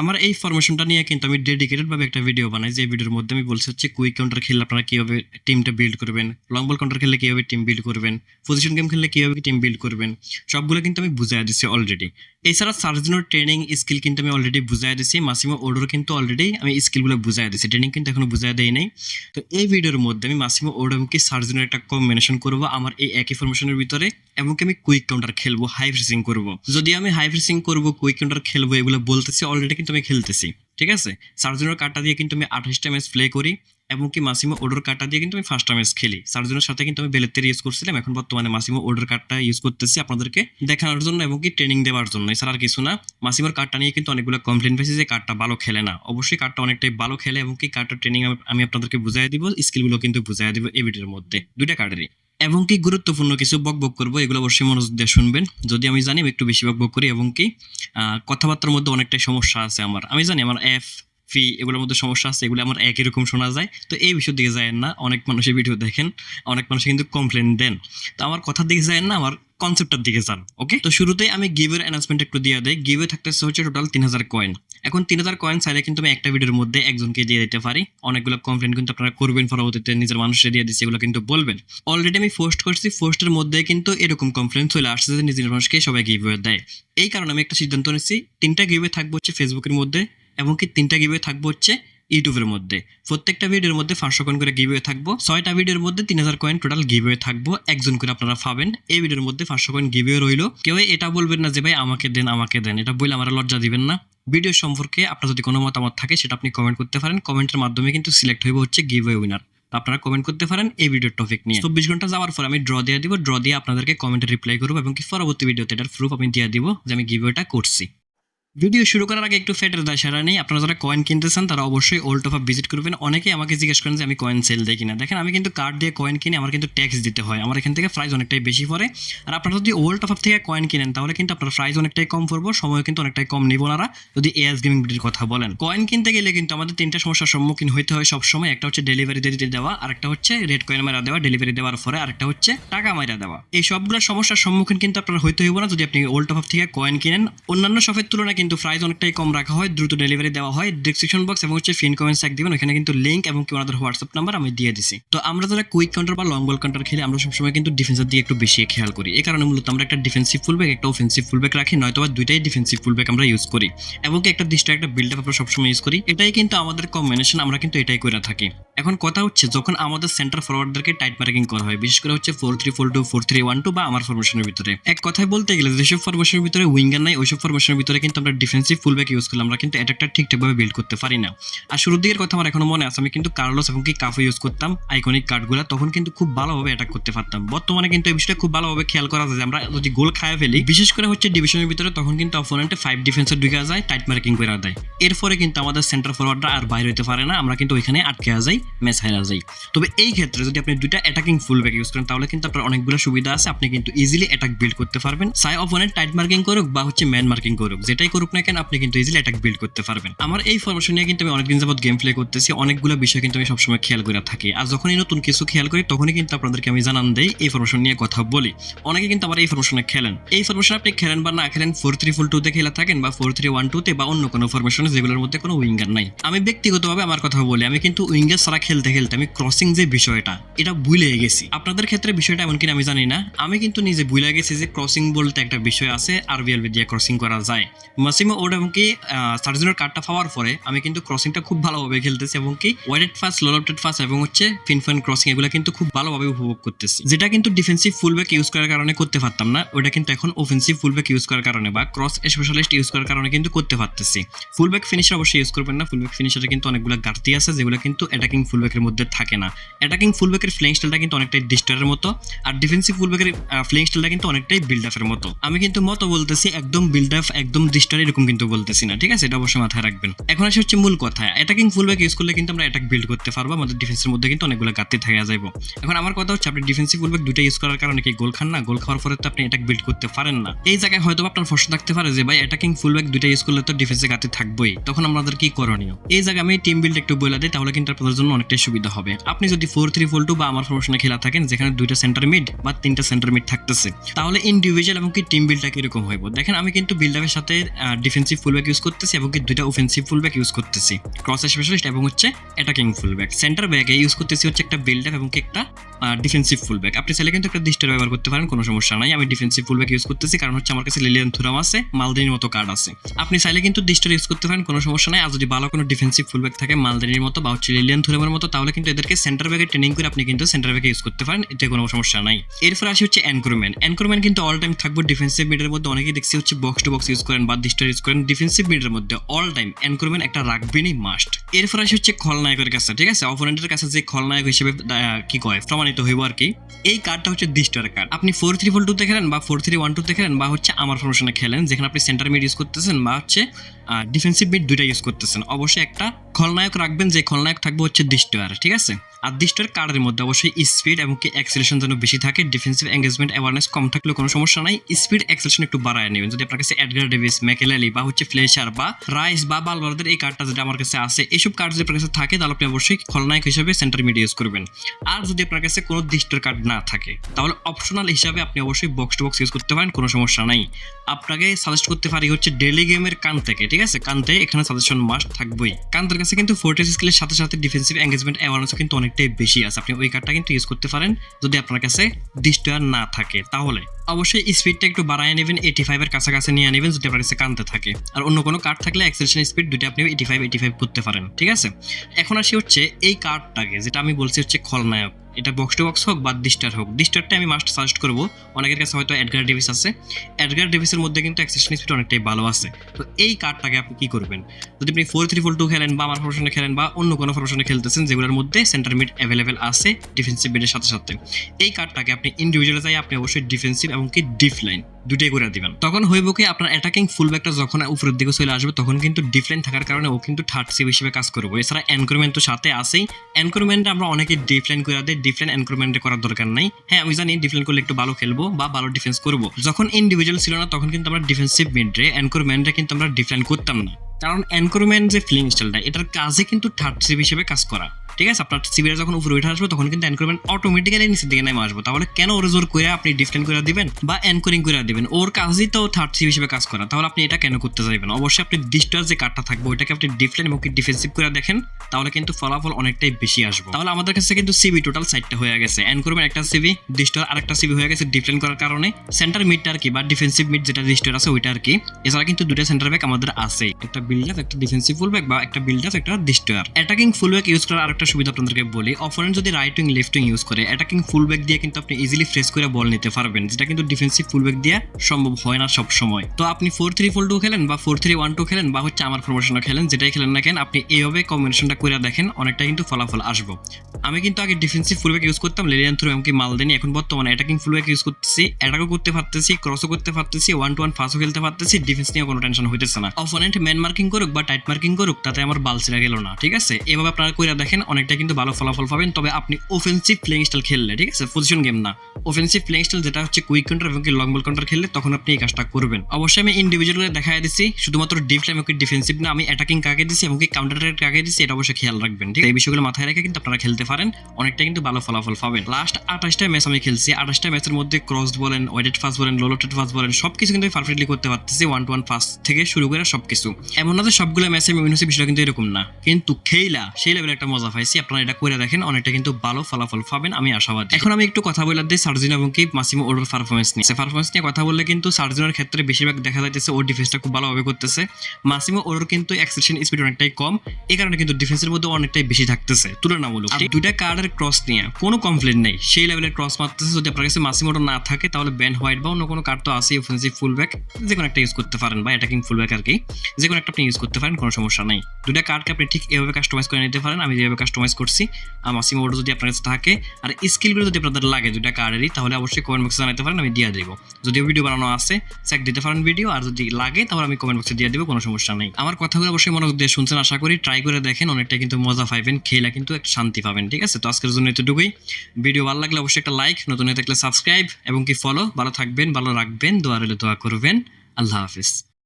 আমার এই ফরমেশনটা নিয়ে কিন্তু আমি ডেডিকেটেড ভাবে একটা ভিডিও বানাই, যে ভিডিওর মধ্যে আমি বলছি হচ্ছে কুইক কাউন্টার খেললে আপনারা কীভাবে টিমটা বিল্ড করবেন লং বল কাউন্টার খেললে কীভাবে টিম বিল্ড করবেন পজিশন গেম খেললে কীভাবে টিম বিল্ড করবেন, সবগুলো কিন্তু আমি বুঝাই দিচ্ছি অলরেডি এছাড়া সার্জনের ট্রেনিং স্কিল কিন্তু আমি অলরেডি বুঝাই দিচ্ছি মাসিমো ওডোর কিন্তু অলরেডি আমি স্কিলগুলো বুঝাই দিচ্ছি ট্রেনিং কিন্তু এখনও বুঝাই দেয় নাই। তো এই ভিডিওর মধ্যে আমি মাসিমো ওডোমকে সার্জনের একটা কম্বিনেশন করব, আমার এই একই ফরমেশনের ভিতরে এমনকি আমি কুইক কাউন্টার খেলব হাই ফ্রেসিং করব। যদি আমি হাই ফ্রেসিং করব কুইক কাউন্টার খেলব, এগুলো বলতেছি অলরেডি কিন্তু আমি খেলতেছি, ঠিক আছে? সার্জনের কার্ডটা দিয়ে কিন্তু আমি আঠাশটা ম্যাচ প্লে করি এমনকি মাসিমো ওডোর কার্ডটা দিয়ে কিন্তু আমি ফার্স্ট ম্যাচ খেলি। সার্জনের সাথে কিন্তু আমি বেলেতের ইউজ করছিলাম, এখন বর্তমানে মাসিমো ওডোর কার্ডটা ইউজ করতেছি আপনাদেরকে দেখানোর জন্য এবং কি ট্রেনিং দেওয়ার জন্য। এছাড়া আর কিছু না, মাসিমোর কার্ডটা নিয়ে কিন্তু অনেকগুলো কমপ্লেন পেয়েছি যে কার্ডটা ভালো খেলে না। অবশ্যই কার্ডটা অনেকটাই ভালো খেলে এবং কি কার্ডটা ট্রেনিং আমি আপনাদেরকে বুঝাই দিব স্কিলগুলো কিন্তু বুঝাই দিব এই ভিডিওর মধ্যে। দুইটা কার্ডেরই এবং কি গুরুত্বপূর্ণ কিছু বক বক করব, এগুলো অবশ্যই মনোযোগ দিয়ে শুনবেন। যদি আমি জানি, আমি একটু বেশি বক বক করি এবং কি কথাবার্তার মধ্যে অনেকটাই সমস্যা আছে আমার। আমি জানি আমার এফ ফি এগুলোর মধ্যে সমস্যা আছে, এগুলো আমার একই রকম শোনা যায়। তো এই বিষয় দিকে যায় না, অনেক মানুষের ভিডিও দেখেন, অনেক মানুষ কিন্তু কমপ্লেন দেন। তো আমার কথার দিকে যায় না, আমার কনসেপ্টটার দিকে যান ওকে তো শুরুতেই আমি গিভের অ্যানাউন্সমেন্ট একটু দিয়ে দেয় গিভে থাকতেছে হচ্ছে টোটাল তিন হাজার কয়েন এখন তিন হাজার কয়েন চাইলে কিন্তু আমি একটা ভিডিওর মধ্যে একজনকে দিয়ে দিতে পারি। অনেকগুলো কমপ্লেন কিন্তু আপনারা করবেন পরবর্তীতে, নিজের মানুষের দিয়ে দিচ্ছে এগুলো কিন্তু বলবেন। অলরেডি আমি পোস্ট করছি পোস্টের মধ্যে কিন্তু এরকম কমপ্লেন চলে আসছে যে নিজের মানুষকে সবাই গিভে দেয়। এই কারণে আমি একটা সিদ্ধান্ত নিচ্ছি তিনটা গিভে থাকব হচ্ছে ফেসবুকের মধ্যে, এবং কি তিনটা গিভে থাকব হচ্ছে ইউটিউবের মধ্যে। প্রত্যেকটা ভিডিওর মধ্যে পাঁচশো কয়েন করে গিভওয়ে থাকব। ছয়টা ভিডিওর মধ্যে তিন হাজার কয়েন টোটাল গিভওয়ে থাকব। একজন করে আপনারা পাবেন। এই ভিডিওর মধ্যে পাঁচশো কয়েন গিভওয়ে রইল। কেউ এটা বলবেন না যে, ভাই, আমাকে দেন আমাকে দেন। এটা বলে আমরা লজ্জা দিবেন না। ভিডিও সম্পর্কে আপনার যদি কোনো মতামত থাকে, সেটা আপনি কমেন্ট করতে পারেন। কমেন্টের মাধ্যমে কিন্তু সিলেক্ট হইব হচ্ছে গিভওয়ে উইনার আপনারা কমেন্ট করতে পারেন এই ভিডিওর টপিক নিয়ে। চব্বিশ ঘণ্টা যাওয়ার পর আমি ড্র দিয়ে দিব। ড্র দিয়ে আপনাদেরকে কমেন্টে রিপ্লাই করব এবং কি পরবর্তী ভিডিওতে এটার প্রুফ আমি দিয়ে দিব যে আমি গিভওয়েটা করছি। ভিডিও শুরু করার আগে একটু ফেটের দায় সারা নেই। আপনারা যারা কয়েন কিনতে চান, তারা অবশ্যই ওল্ড অফ ভিজিট করবেন। অনেকেই আমাকে জিজ্ঞেস করেন যে, আমি কয়েন সেল দেই কিনা? দেখেন, আমি কিন্তু কার্ড দিয়ে কয়েন কিনে, আমার কিন্তু ট্যাক্স দিতে হয়। আমার এখান থেকে প্রাইস অনেকটাই বেশি পড়ে। আর আপনারা যদি ওল্ড অফ থেকে কয়েন কিনেন, তাহলে কিন্তু আপনার প্রাইস অনেকটাই কম পড়ব সময় কিন্তু অনেকটাই কম নিব ওনারা যদি এএস গেমিং বিটির কথা বলেন। কয়েন কিনতে গেলে কিন্তু আমাদের তিনটা সমস্যার সম্মুখীন হইতে হয় সবসময়। একটা হচ্ছে ডেলিভারি দিতে দেওয়া আরেকটা হচ্ছে রেড কয়েন মারা দেওয়া ডেলিভারি দেওয়ার পরে আরেকটা হচ্ছে টাকা মারা দেওয়া। এই সবগুলো সমস্যার সম্মুখীন কিন্তু আপনার হইতে হইব না। যদি আপনি ওল্ড অফ থেকে কয়েন কিনেন, অন্যান্য শপের তুলনায় কিন্তু প্রাইস অনেকটাই কম রাখা হয়, দ্রুত ডেলিভারি দেওয়া হয়। ডিসক্রিপশন বক্স এবং হচ্ছে ফিন কমেন্টস এক দিবেন। ওখানে কিন্তু লিঙ্ক এবং কি ওনাদের হোয়াটসঅ্যাপ নাম্বার আমি দিয়ে দিছি। তো আমরা যারা কুইক কাউন্টার বা লং বল কাউন্টার খেলে, আমরা সবসময় কিন্তু ডিফেন্সের দিকে একটু বেশি খেয়াল করি। এই কারণে মূলত আমরা একটা ডিফেন্সিভ ফুলব্যাক একটা অফেন্সিভ ফুলব্যাক রাখি নয়তো বা দুইটাই ডিফেন্সিভ ফুলব্যাক আমরা ইউজ করি। এবং একটা দৃষ্টি একটা বিল্ড আপ আমরা সবসময় ইউজ করি। এটাই কিন্তু আমাদের কম্বিনেশন আমরা কিন্তু এটাই করে থাকি। এখন কথা হচ্ছে, যখন আমাদের সেন্টার ফরওয়ার্ডদেরকে টাইট মার্কিং করা হয়, বিশেষ করে হচ্ছে four three four two four three one two বা আমার ফরমেশনের ভিতরে। এক কথায় বলতে গেলে, যেসব ফরমেশনের ভিতরে উইঙ্গার নাই, ওইসব ফরমেশনের ভিতরে কিন্তু আমরা ডিফেন্সিভ ফুলব্যাক ইউজ করলে আমরা কিন্তু অ্যাটাকটা ঠিকঠাকভাবে বিল্ড করতে পারি না। আর শুরুর দিকের কথা আমার এখনও মনে আছে, আমি কিন্তু কার্লোস এবং কি কাফো ইউজ করতাম আইকনিক কার্ডগুলো তখন কিন্তু খুব ভালোভাবে অ্যাটাক করতে পারতাম। বর্তমানে কিন্তু এই বিষয়টা খুব ভালোভাবে খেয়াল করা যায় যে আমরা যদি গোল খায় ফেলি, বিশেষ করে হচ্ছে ডিভিশনের ভিতরে, তখন কিন্তু অপোনেন্টে ফাইভ ডিফেন্সে ঢুকে যায় টাইট মার্কিং করে দেয়। এরপরে কিন্তু আমাদের সেন্টার ফরওয়ার্ডরা আর বাইরে হতে পারে না, আমরা কিন্তু ওইখানে আটকে যাই ম্যাচ হারা যাই। তবে এই ক্ষেত্রে যদি আপনি দুইটা অ্যাটাকিং ফুল ব্যাক ইউজ করেন, তাহলে কিন্তু আপনার অনেকগুলো সুবিধা আছে, আপনি কিন্তু ইজিলি অ্যাটাক বিল্ড করতে পারবেন। সাই অপোনেন্ট টাইট মার্কিং করুক বা হচ্ছে ম্যান মার্কিং করুক, যেটাই করুক না কেন, আপনি কিন্তু ইজিলি অ্যাটাক বিল্ড করতে পারবেন। আমার এই ফরমেশন নিয়ে কিন্তু আমি অনেকদিন যাবত গেম প্লে করতেছি, অনেকগুলো বিষয় কিন্তু আমি সবসময় খেয়াল করে থাকি। আর যখনই নতুন কিছু খেয়াল করি, তখনই কিন্তু আপনাদেরকে আমি জানান দেই এই ফরমেশন নিয়ে কথা বলি। অনেকে কিন্তু আবার এই ফরমেশনে খেলেন। এই ফরমেশন আপনি খেলেন বা না খেলেন ফোর থ্রি ফুল টুতে খেলে থাকেন বা ফোর থ্রি ওয়ান টুতে বা অন্য কোনো ফরমেশনে যেগুলোর মধ্যে কোনো উইঙ্গার নাই। আমি ব্যক্তিগতভাবে আমার কথা বলি, আমি কিন্তু উইঙ্গার ছাড়া খেলতে খেলতে আমি ক্রসিং যে বিষয়টা, এটা ভুলে গেছি। আপনাদের ক্ষেত্রে বিষয়টা এমন কিনা আমি জানি না। আমি কিন্তু নিজে ভুলে গেছি যে ক্রসিং বলতে একটা বিষয় আছে, আর বিএলবি দিয়ে ক্রসিং করা যায়। মাসিমো ওড এবং কি সার্জনের কার্ডটা পাওয়ার পরে আমি কিন্তু ক্রসিংটা খুব ভালোভাবে খেলতেছি এবং কি ওয়াইডেড ফাস্ট লোলটেড ফাস্ট এবং হচ্ছে ফিন ফান ক্রসিং এগুলো কিন্তু খুব ভালোভাবে উপভোগ করতেছি। যেটা কিন্তু ডিফেন্সিভ ফুলব্যাক ইউজ করার কারণে করতে পারতাম না ওটা কিন্তু এখন অফেন্সিভ ফুলব্যাক ইউজ করার কারণে বা ক্রস স্পেশালিস্ট ইউজ করার কারণে কিন্তু করতে পারতেছি। ফুলব্যাক ফিনিশার অবশ্যই ইউজ করবেন না ফুলব্যাক ফিনিশারে কিন্তু অনেকগুলো ঘাটতি আছে যেগুলো কিন্তু অ্যাটাকিং ফুলব্যাকের মধ্যে থাকে না। অ্যাটাকিং ফুলব্যাকের ফ্লেইং স্টাইলটা কিন্তু অনেকটাই ডিস্টারের মতো, আর ডিফেন্সিভ ফুলব্যাকের ফ্লেইং স্টাইলটা কিন্তু অনেকটাই বিল্ড আপের মতো। আমি কিন্তু মতো বলতেছি একদম বিল্ড আপ একদম ডিস্টার এরকম কিন্তু বলতেছি না, ঠিক আছে? এটা অবশ্যই মাথায় রাখবেন। এখন আসে হচ্ছে মূল কথা অ্যাটাকিং ফুলব্যাক ইউজ করলে কিন্তু আমরা অ্যাটাক বিল্ড করতে পারব, আমাদের ডিফেন্সের মধ্যে কিন্তু অনেকগুলো ঘাটতি থাকা যাইব। এখন আমার কথা হচ্ছে, আপনি ডিফেন্সিভ ফুলব্যাক দুটো ইউজ করার কারণে কি গোল খান না? গোল খাওয়ার পরে তো আপনি অ্যাটাক বিল্ড করতে পারেন না। এই জায়গায় হয়তো আপনার প্রশ্ন থাকতে পারে যে, ভাই অ্যাটাকিং ফুলব্যাক দুটো ইউজ করলে তো ডিফেন্সে ঘাটতি থাকবেই। তখন আমাদের কি করণীয়? এই জায়গায় আমি টিম বিল্ড একটু বলে দিই, তাহলে কিন্তু আপনাদের জন্য অনেকটাই সুবিধা হবে। আপনি যদি ফোর থ্রি ফোর টু বা আমার ফরমেশনে খেলা থাকেন, যেখানে দুইটা সেন্টার মিড বা তিনটা সেন্টার মিড থাকতেছে, তাহলে ইন্ডিভিজুয়াল এবং কি টিম বিল্ডটা কীরকম হইব? দেখেন, আমি কিন্তু বিল্ড সাথে ডিফেন্সিভ ফুলব্যাক ইউজ করতেছি এবং কি দুইটা অফেন্সিভ ফুলব্যাক ইউজ করতেছি। ক্রস স্পেশালিস্ট এবং হচ্ছে অ্যাটাকিং ফুলব্যাক সেন্টার ব্যাগে ইউজ করতেছি হচ্ছে একটা বিল্ড আপ এবং কি একটা ডিফেন্সিভ ফুলব্যাক আপনি চাইলে কিন্তু একটা ডিস্টার ব্যবহার করতে পারেন, কোনো সমস্যা নাই। আমি ডিফেন্সিভ ফুলব্যাক ইউজ করতেছি কারণ হচ্ছে আমার কাছে লিলিয়ান থুরাম আছে মালদিনীর মতো কার্ড আছে। আপনি চাইলে কিন্তু ডিস্টার ইউজ করতে পারেন, কোনো সমস্যা নাই। আর যদি ভালো কোনো ডিফেন্সিভ ফুলব্যাক থাকে মালদিনীর মতো বা হচ্ছে লিলিয়ান থুরামের মতো, তাহলে কিন্তু এদেরকে সেন্টার ব্যাগে ট্রেনিং করে আপনি কিন্তু সেন্টার ব্যাগে ইউজ করতে পারেন, এতে কোনো সমস্যা নাই। এরপর আসি হচ্ছে এনক্রোমেন্ট এনক্রোমেন্ট কিন্তু অল টাইম থাকবে ডিফেন্সিভ মিডের মধ্যে। অনেকেই দেখছি হচ্ছে বক্স টু বক্স ইউজ করেন বা ডিস্টার ইউজ করেন ডিফেন্সিভ মিডের মধ্যে অল টাইম এনক্রোমেন্ট একটা রাখবেনই মাস্ট এরপর আসে হচ্ছে খলনায়কের কাছে, ঠিক আছে? অপোনেন্টের কাছে যে খলনায়ক হিসেবে কি কয়, প্রমাণিত হইব আর কি। এই কার্ডটা হচ্ছে দৃষ্টার কার্ড আপনি ফোর থ্রি ফোর টুতে খেলেন বা ফোর থ্রি ওয়ান টুতে খেলেন বা হচ্ছে আমার ফর্মেশনে খেলেন, যেখানে আপনি সেন্টার মিড ইউজ করতেছেন বা হচ্ছে ডিফেন্সিভ মিড দুইটা ইউজ করতেছেন। অবশ্যই একটা খলনায়ক রাখবেন, যে খলনায়ক থাকবে হচ্ছে ডিস্টার ঠিক আছে? আর ডিস্টার কার্ডের মধ্যে অবশ্যই স্পিড এবং কি অ্যাক্সিলেশন যেন বেশি থাকে ডিফেন্সিভ এঙ্গেজমেন্ট অ্যাওয়ারনেস কম থাকলেও কোনো সমস্যা নাই। স্পিড অ্যাক্সিলেশন একটু বাড়ায় নেবেন। যদি আপনার কাছে এডগার ডেভিস ম্যাকেলালি বা হচ্ছে ফ্লেশার বা রাইস বা বালবারদের এই কার্ডটা যেটা আমার কাছে আছে এইসব কার্ড যদি আপনার কাছে থাকে, তাহলে আপনি অবশ্যই খলনায়ক হিসেবে সেন্টার মিড ইউজ করবেন। আর যদি আপনার কাছে কোনো ডিস্টার কার্ড না থাকে, তাহলে অপশনাল হিসাবে আপনি অবশ্যই বক্স টু বক্স ইউজ করতে পারেন, কোনো সমস্যা নাই। আপনাকে সাজেস্ট করতে পারি হচ্ছে ডেলি গেমের কান থেকে ঠিক আছে? কান্তে এখানে সাজেশন মাস্ট থাকবেই। কান্তের কাছে কিন্তু ফোর্টেস স্কিলের সাথে সাথে ডিফেন্সিভ এঙ্গেজমেন্ট অ্যাওয়ারনেস কিন্তু অনেকটাই বেশি আছে। আপনি ওই কার্ডটা কিন্তু ইউজ করতে পারেন যদি আপনার কাছে ডিস্টার না থাকে। তাহলে অবশ্যই স্পিডটা একটু বাড়ায় নেবেন এইটি ফাইভের কাছাকাছি নিয়ে নেবেন যদি আপনার কাছে কানতে থাকে। আর অন্য কোনো কার্ড থাকলে অ্যাক্সেলেশন স্পিড দুটো আপনি এইটি ফাইভ এইটি ফাইভ করতে পারেন, ঠিক আছে? এখন আসি হচ্ছে এই কার্ডটাকে যেটা আমি বলছি হচ্ছে খলনায়ক। এটা বক্স টু বক্স হোক বা ডিস্টার হোক ডিস্টারটা আমি মাস্ট সাজেস্ট করব। অনেকের কাছে হয়তো অ্যাডগার ডেভিস আছে। অ্যাডগার ডেভিসের মধ্যে কিন্তু অ্যাক্সেশন স্পিড অনেকটাই ভালো আছে। তো এই কার্ডটাকে আপনি কী করবেন? যদি আপনি ফোর থ্রি ফোর টু খেলেন বা আমার ফরমেশনে খেলেন বা অন্য কোনো ফরমেশনে খেলতেছেন, যেগুলোর মধ্যে সেন্টার মিড অ্যাভেলেবেল আছে ডিফেন্সিভ মিডের সাথে সাথে, এই কার্ডটাকে আপনি ইন্ডিভিজুয়ালে চাই আপনি অবশ্যই ডিফেন্সিভ এবং কি ডিফ লাইন দুটোই করে দিবেন। তখন হইব কি, আপনার অ্যাটাকিং ফুল ব্যাকটা যখন উপরের দিকে চলে আসবে, তখন কিন্তু ডিফলাইন থাকার কারণে ও কিন্তু থার্ড সিভ হিসেবে কাজ করব। এছাড়া এনক্রোমেন্ট তো সাথে আসেই এনক্রোমেন্ট আমরা অনেকে ডিফলাইন করে দিই ডিফলাইন এনক্রোমেন্টে করার দরকার নাই। হ্যাঁ আমি জানি ডিফলাইন করলে একটু ভালো খেলব বা ভালো ডিফেন্স করব। যখন ইন্ডিভিজুয়াল ছিল না, তখন কিন্তু আমরা ডিফেন্সিভ মিডরে এনক্রোমেন্টে কিন্তু আমরা ডিফলাইন করতাম না। কারণ এনক্রোমেন্ট যে ফিলিং স্টাইলটা এটার কাজে কিন্তু থার্ড সিভ হিসেবে কাজ করা। ঠিক আছে? আপনার সিবিআর যখন উপরে উঠে আসবে, তখন কিন্তু এনক্রোমেন্ট অটোমেটিক্যালি নিচের দিকে নেমে আসবে। তাহলে কেন ওর জোর করে আপনি ডিফেন্ড করে দিবেন বা এনকোরিং করে দিবেন? ওর কাজই তো থার্ড সিভ হিসেবে কাজ করা। তাহলে আপনি এটা কেন করতে চাইবেন? অবশ্যই আপনি ডিস্টার যে কার্ডটা থাকবে, ওইটাকে আপনি ডিফেন্ড এবং ডিফেন্সিভ করে দেখেন, তাহলে কিন্তু ফলাফল অনেকটাই বেশি আসবে। তাহলে আমাদের কাছে কিন্তু সিবি টোটাল সাইডটা হয়ে গেছে। এনক্রোমেন্ট একটা সিবি ডিস্টার আরেকটা সিবি হয়ে গেছে ডিফেন্ড করার কারণে। সেন্টার মিডটা আর কি, বা ডিফেন্সিভ মিড যেটা ডিস্টার আছে, ওইটা আর কি। এছাড়া কিন্তু দুটো সেন্টার ব্যাক আমাদের আছে একটা বিল্ড একটা ডিফেন্সিভ ফুল ব্যাক বা একটা বিল্ড একটা ডিস্টার অ্যাটাকিং ফুল ব্যাক ইউজ করার আরেকটা সুবিধা আপনাদেরকে বলি অপোনেন্ট যদি right wing left wing use করে অ্যাটাকিং ফুল ব্যাক দিয়ে কিন্তু আপনি ইজিলি ফ্রেস করে বল নিতে পারবেন, যেটা কিন্তু ডিফেন্সিভ ফুল ব্যাক দিয়ে সম্ভব হয় না সব সময় তো আপনি ফোর থ্রি ফোর টু খেলেন বা ফোর থ্রি ওয়ান টু খেলেন বা হচ্ছে আমার ফরমেশনও খেলেন, যেটাই খেলেন না কেন, আপনি এইভাবে কম্বিনেশনটা করে দেখেন, অনেকটা কিন্তু ফলাফল আসব। আমি কিন্তু আগে ডিফেন্সিভ ফুল ব্যাক ইউজ করতাম লেলিয়ান থ্রু এমনকি মালদেনি এখন বর্তমানে অ্যাটাকিং ফুল ব্যাক ইউজ করতেছি অ্যাটাকও করতে পারতেছি ক্রসও করতে পারতেছি ওয়ান টু ওয়ান ফাস্টও খেলতে পারতেছি ডিফেন্স নিয়ে কোনো টেনশন হইতেছে না। অপোনেন্ট ম্যান করুক বা টাইট মার্কিং করুক, তাতে আমার বালছিরা গেল না, ঠিক আছে? এভাবে আপনারা করে দেখেন, অনেকটা কিন্তু ভালো ফলাফল পাবেন। তবে আপনি অফেন্সিভ প্লেইং স্টাইল খেললে, ঠিক আছে? পজিশন গেম না। অফেন্সিভ প্লেইং স্টাইল যেটা হচ্ছে কুইক কাউন্টার এবং লং বল কাউন্টার খেললে, তখন আপনি এই কাজটা করবেন। অবশ্যই আমি ইন্ডিভিজুয়াল করে দেখা দিচ্ছি শুধুমাত্র ডিপ লাইন এবং ডিফেন্সিভ না, আমি অ্যাটাকিং কাকে দিচ্ছি এবং কাউন্টার কাকে দিচ্ছি এটা অবশ্যই খেয়াল রাখবেন, ঠিক? এই বিষয়গুলো মাথায় রেখে কিন্তু আপনারা খেলতে পারেন, অনেকটা কিন্তু ভালো ফলাফল পাবেন। লাস্ট আঠাশটা ম্যাচ আমি খেলছি। আঠাশটা ম্যাচের মধ্যে ক্রস বলেন ওয়েডেড ফাস্ট বলেন লোলোটেড ফাস্ট বলেন, সবকিছু কিন্তু পারফেক্টলি করতে পারতেছি ওয়ান টু ওয়ান ফাস্ট থেকে শুরু করে সবকিছু। এমন না যে সবগুলো ম্যাচে আমি হচ্ছে বিষয়টা কিন্তু এরকম না। কিন্তু খেইলা, সেই লেভেলে একটা মজা পাইছি। আপনারা এটা করে দেখেন, অনেকটা কিন্তু ভালো ফলাফল পাবেন, আমি আশাবাদী। এখন আমি একটু কথা বলে দিই সার্জিন এবং কি মাসিমো ওর পারফরমেন্স নিয়ে। পারফরমেন্স নিয়ে কথা বললে কিন্তু সার্জিনের ক্ষেত্রে বেশিরভাগ দেখা যাইতেছে ওর ডিফেন্সটা খুব ভালোভাবে করতেছে। মাসিমো ওর কিন্তু এক্সেশন স্পিড অনেকটাই কম। এই কারণে কিন্তু ডিফেন্সের মধ্যে অনেকটাই বেশি থাকতেছে, তুলনামূলক। আর দুইটা কার্ডের ক্রস নিয়ে কোনো কমপ্লেন নেই। সেই লেভেলের ক্রস মারতেছে, যদি আপনার কাছে মাসিমোটো না থাকে, তাহলে ব্যান হোয়াইট বা অন্য কোনো কার্ড তো আছে অফেন্সিভ ফুল ব্যাক যে কোনো একটা ইউজ করতে পারেন বা অ্যাটাকিং ফুল ব্যাক আর কি। যে কোনো একটা আপনি ইউজ করতে পারেন, কোনো সমস্যা নাই। দুইটা কার্ডকে আপনি ঠিক এভাবে কাস্টমাইজ করে নিতে পারেন, আমি যেভাবে কাস্টমাইজ করছি আর মাসিমোটো যদি আপনার কাছে থাকে, আর স্কিলগুলো যদি আপনাদের লাগে দুইটা কার্ডেরই তাহলে অবশ্যই কমেন্ট বক্সে জানাতে পারেন, আমি দিয়ে দেবো। যদিও ভিডিও বানানো আছে চেক দিতে পারেন ভিডিও আর যদি লাগে, তাহলে আমি কমেন্ট বক্সে দিয়ে দেবো, কোনো সমস্যা নেই। আমার কথাগুলো অবশ্যই মনোযোগ দিয়ে শুনছেন, আশা করি ট্রাই করে দেখেন, অনেকটা কিন্তু মজা পাইবেন, খেলা কিন্তু একটা শান্তি পাবেন, ঠিক আছে? তো আজকের জন্য এতটুকুই। ভিডিও ভালো লাগলে অবশ্যই একটা লাইক নতুন হয়ে থাকলে সাবস্ক্রাইব এবং কি ফলো ভালো থাকবেন, ভালো রাখবেন, দোয়া রইলে দোয়া করবেন। আল্লাহ হাফিজ।